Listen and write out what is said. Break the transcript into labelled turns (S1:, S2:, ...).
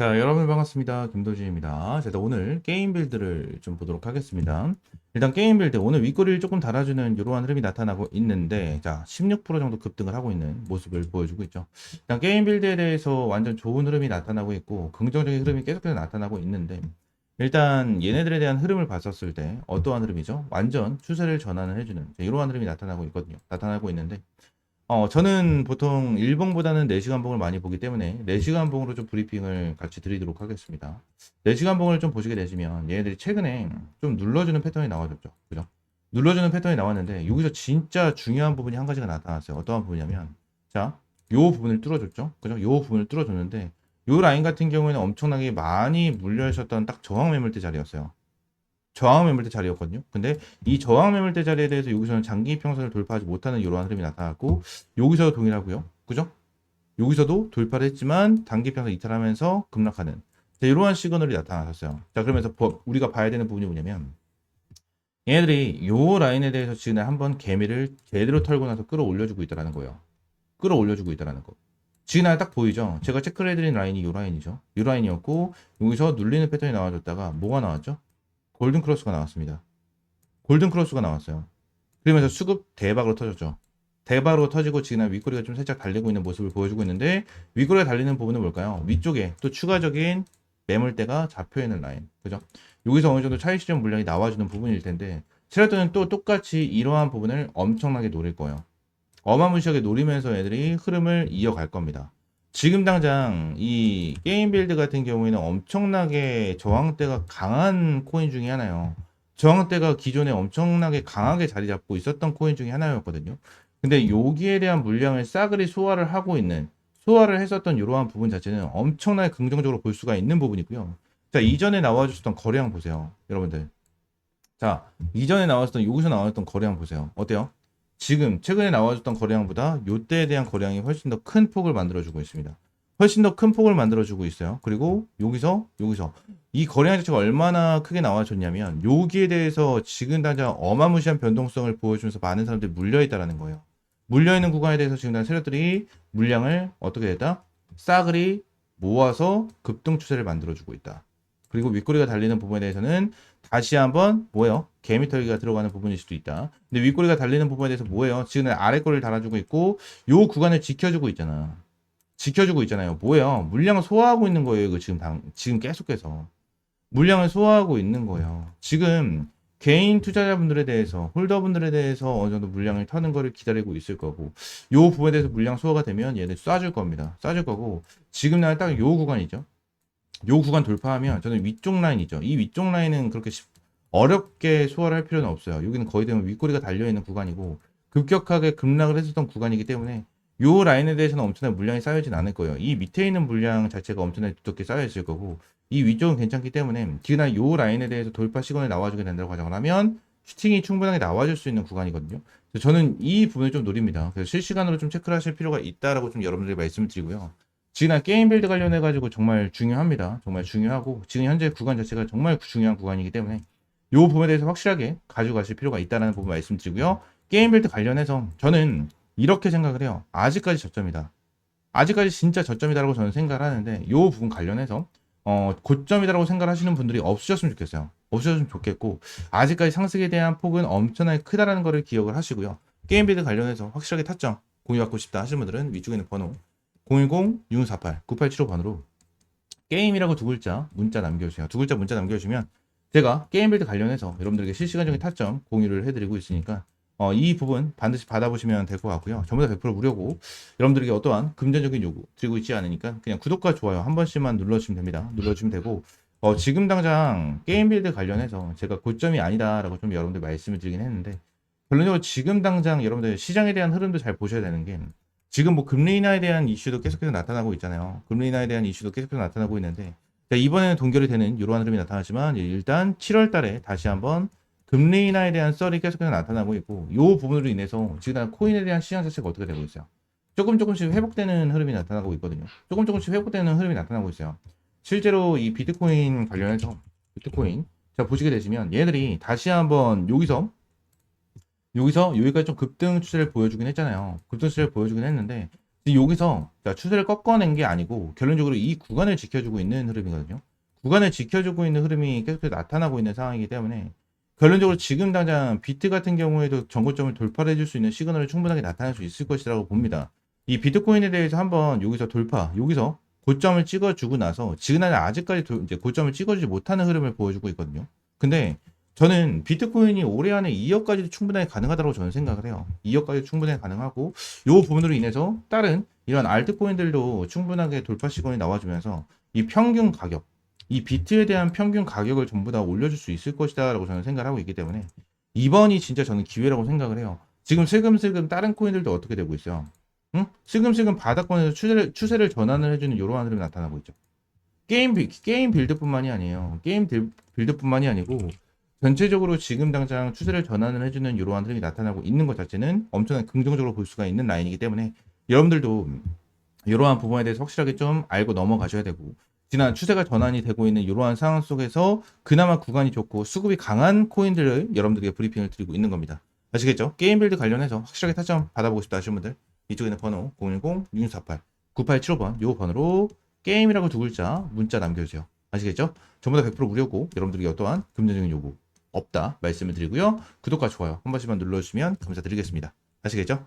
S1: 자, 여러분 반갑습니다. 김도진입니다. 자, 오늘 게임 빌드를 좀 보도록 하겠습니다. 일단 게임 빌드 오늘 윗꼬리를 조금 달아주는 이러한 흐름이 나타나고 있는데 자, 16% 정도 급등을 하고 있는 모습을 보여주고 있죠. 일단 게임 빌드에 대해서 완전 좋은 흐름이 나타나고 있고 긍정적인 흐름이 계속해서 나타나고 있는데 일단 얘네들에 대한 흐름을 봤었을 때 어떠한 흐름이죠? 완전 추세를 전환을 해주는 자, 이러한 흐름이 나타나고 있거든요. 나타나고 있는데 어, 저는 보통 일봉보다는 4시간 봉을 많이 보기 때문에 4시간 봉으로 좀 브리핑을 같이 드리도록 하겠습니다. 4시간 봉을 좀 보시게 되시면 얘네들이 최근에 좀 눌러주는 패턴이 나와줬죠. 그죠? 눌러주는 패턴이 나왔는데 여기서 진짜 중요한 부분이 한 가지가 나타났어요. 어떠한 부분이냐면 자, 요 부분을 뚫어줬죠. 그죠? 요 부분을 뚫어줬는데 요 라인 같은 경우에는 엄청나게 많이 물려 있었던 딱 저항 매물대 자리였어요. 저항 매물대 자리였거든요. 근데 이 저항 매물대 자리에 대해서 여기서는 장기 평선을 돌파하지 못하는 이러한 흐름이 나타났고 여기서도 동일하고요. 그죠? 여기서도 돌파를 했지만 단기 평선 이탈하면서 급락하는 자, 이러한 시그널이 나타났었어요. 자 그러면서 버- 우리가 봐야 되는 부분이 뭐냐면 얘네들이 요 라인에 대해서 지금 한번 개미를 제대로 털고 나서 끌어올려주고 있다라는 거예요. 끌어올려주고 있다라는 거. 지금 딱 보이죠? 제가 체크를 해드린 라인이 요 라인이죠. 요 라인이었고 여기서 눌리는 패턴이 나와줬다가 뭐가 나왔죠? 골든 크로스가 나왔습니다. 골든 크로스가 나왔어요. 그러면서 수급 대박으로 터졌죠. 대박으로 터지고 지금 윗꼬리가 좀 살짝 달리고 있는 모습을 보여주고 있는데 윗꼬리가 달리는 부분은 뭘까요? 위쪽에 또 추가적인 매물대가 잡혀 있는 라인. 그죠? 여기서 어느 정도 차익 실현 물량이 나와주는 부분일 텐데 트레이더는 또 똑같이 이러한 부분을 엄청나게 노릴 거예요. 어마무시하게 노리면서 애들이 흐름을 이어갈 겁니다. 지금 당장 이 게임 빌드 같은 경우에는 엄청나게 저항대가 강한 코인 중에 하나예요. 저항대가 기존에 엄청나게 강하게 자리 잡고 있었던 코인 중에 하나였거든요. 근데 여기에 대한 물량을 싸그리 소화를 하고 있는 소화를 했었던 이러한 부분 자체는 엄청나게 긍정적으로 볼 수가 있는 부분이고요. 자 이전에 나와주셨던 거래량 보세요, 여러분들. 자 이전에 나왔던 여기서 나왔던 거래량 보세요. 어때요? 지금 최근에 나와줬던 거래량보다 요때에 대한 거래량이 훨씬 더 큰 폭을 만들어주고 있습니다. 훨씬 더 큰 폭을 만들어주고 있어요. 그리고 여기서 여기서 이 거래량 자체가 얼마나 크게 나와줬냐면 여기에 대해서 지금 당장 어마무시한 변동성을 보여주면서 많은 사람들이 물려있다라는 거예요. 물려있는 구간에 대해서 지금 당 세력들이 물량을 어떻게 했다? 싸그리 모아서 급등 추세를 만들어주고 있다. 그리고 윗꼬리가 달리는 부분에 대해서는 다시 한번 뭐예요? 개미털기가 들어가는 부분일 수도 있다. 근데 윗꼬리가 달리는 부분에 대해서 뭐예요? 지금 아래꼬리를 달아주고 있고 요 구간을 지켜주고 있잖아. 지켜주고 있잖아요. 뭐예요? 물량을 소화하고 있는 거예요. 이거 지금 당, 지금 계속해서 물량을 소화하고 있는 거예요. 지금 개인 투자자분들에 대해서 홀더분들에 대해서 어느 정도 물량을 터는 거를 기다리고 있을 거고 요 부분에 대해서 물량 소화가 되면 얘들 쏴줄 겁니다. 쏴줄 거고 지금 날딱요 구간이죠. 요 구간 돌파하면 저는 위쪽 라인이죠. 이 위쪽 라인은 그렇게 쉽- 어렵게 소화를 할 필요는 없어요. 여기는 거의 되면 윗꼬리가 달려있는 구간이고 급격하게 급락을 했었던 구간이기 때문에 요 라인에 대해서는 엄청나게 물량이 쌓여진 않을 거예요. 이 밑에 있는 물량 자체가 엄청나게 두껍게 쌓여 있을 거고 이 위쪽은 괜찮기 때문에 지금 요 라인에 대해서 돌파 시간을 나와주게 된다고 가정을 하면 슈팅이 충분하게 나와줄 수 있는 구간이거든요. 그래서 저는 이 부분을 좀 노립니다. 그래서 실시간으로 좀 체크를 하실 필요가 있다라고 좀 여러분들이 말씀을 드리고요. 지금 게임 빌드 관련해 가지고 정말 중요합니다. 정말 중요하고 지금 현재 구간 자체가 정말 중요한 구간이기 때문에 이 부분에 대해서 확실하게 가져가실 필요가 있다는 부분 말씀드리고요. 게임 빌드 관련해서 저는 이렇게 생각을 해요. 아직까지 저점이다. 아직까지 진짜 저점이다라고 저는 생각을 하는데 이 부분 관련해서 어, 고점이다라고 생각하시는 분들이 없으셨으면 좋겠어요. 없으셨으면 좋겠고 아직까지 상승에 대한 폭은 엄청나게 크다라는 것을 기억을 하시고요. 게임 빌드 관련해서 확실하게 타점 공유받고 싶다 하시는 분들은 위쪽에 있는 번호 010-6248-9875번으로 게임이라고 두 글자 문자 남겨주세요. 두 글자 문자 남겨주시면 제가 게임 빌드 관련해서 여러분들에게 실시간적인 타점 공유를 해드리고 있으니까 어, 이 부분 반드시 받아보시면 될 것 같고요. 전부 다 100% 무료고 여러분들에게 어떠한 금전적인 요구 드리고 있지 않으니까 그냥 구독과 좋아요 한 번씩만 눌러주시면 됩니다. 눌러주시면 되고 어, 지금 당장 게임 빌드 관련해서 제가 고점이 아니다라고 좀 여러분들 말씀을 드리긴 했는데 결론적으로 지금 당장 여러분들 시장에 대한 흐름도 잘 보셔야 되는 게 지금 뭐 금리 인하에 대한 이슈도 계속해서 나타나고 있잖아요. 금리 인하에 대한 이슈도 계속해서 나타나고 있는데 자, 이번에는 동결이 되는 이러한 흐름이 나타나지만 일단 7월 달에 다시 한번 금리 인하에 대한 썰이 계속해서 나타나고 있고 이 부분으로 인해서 지금 코인에 대한 시장 자체가 어떻게 되고 있어요. 조금 조금씩 회복되는 흐름이 나타나고 있거든요. 조금 조금씩 회복되는 흐름이 나타나고 있어요. 실제로 이 비트코인 관련해서 비트코인 자 보시게 되시면 얘들이 다시 한번 여기서 여기서 여기까지 좀 급등 추세를 보여주긴 했잖아요. 급등 추세를 보여주긴 했는데 여기서 자, 추세를 꺾어낸 게 아니고 결론적으로 이 구간을 지켜주고 있는 흐름이거든요. 구간을 지켜주고 있는 흐름이 계속해서 나타나고 있는 상황이기 때문에 결론적으로 지금 당장 비트 같은 경우에도 전고점을 돌파를 해줄 수 있는 시그널을 충분하게 나타낼 수 있을 것이라고 봅니다. 이 비트코인에 대해서 한번 여기서 돌파, 여기서 고점을 찍어주고 나서 지금 아직까지 도- 이제 고점을 찍어주지 못하는 흐름을 보여주고 있거든요. 근데 저는 비트코인이 올해 안에 2억까지도 충분하게 가능하다고 저는 생각을 해요. 2억까지 충분하게 가능하고 요 부분으로 인해서 다른 이런 알트코인들도 충분하게 돌파 시간이 나와주면서 이 평균 가격, 이 비트에 대한 평균 가격을 전부 다 올려줄 수 있을 것이다라고 저는 생각을 하고 있기 때문에 이번이 진짜 저는 기회라고 생각을 해요. 지금 슬금슬금 다른 코인들도 어떻게 되고 있어요? 응? 슬금슬금 바닥권에서 추세를, 추세를 전환을 해주는 이러한 흐름이 나타나고 있죠. 게임, 빌- 게임 빌드뿐만이 아니에요. 게임 빌- 빌드뿐만이 아니고 전체적으로 지금 당장 추세를 전환을 해주는 이러한 흐름이 나타나고 있는 것 자체는 엄청난 긍정적으로 볼 수가 있는 라인이기 때문에 여러분들도 이러한 부분에 대해서 확실하게 좀 알고 넘어가셔야 되고 지난 추세가 전환이 되고 있는 이러한 상황 속에서 그나마 구간이 좋고 수급이 강한 코인들을 여러분들에게 브리핑을 드리고 있는 겁니다. 아시겠죠? 게임 빌드 관련해서 확실하게 타점 받아보고 싶다 하시는 분들 이쪽에 있는 번호 010-6648-9875번 요 번호로 게임이라고 두 글자 문자 남겨주세요. 아시겠죠? 전부 다 100% 무료고 여러분들에게 어떠한 금전적인 요구 없다 말씀을 드리고요. 구독과 좋아요 한 번씩만 눌러주시면 감사드리겠습니다. 아시겠죠?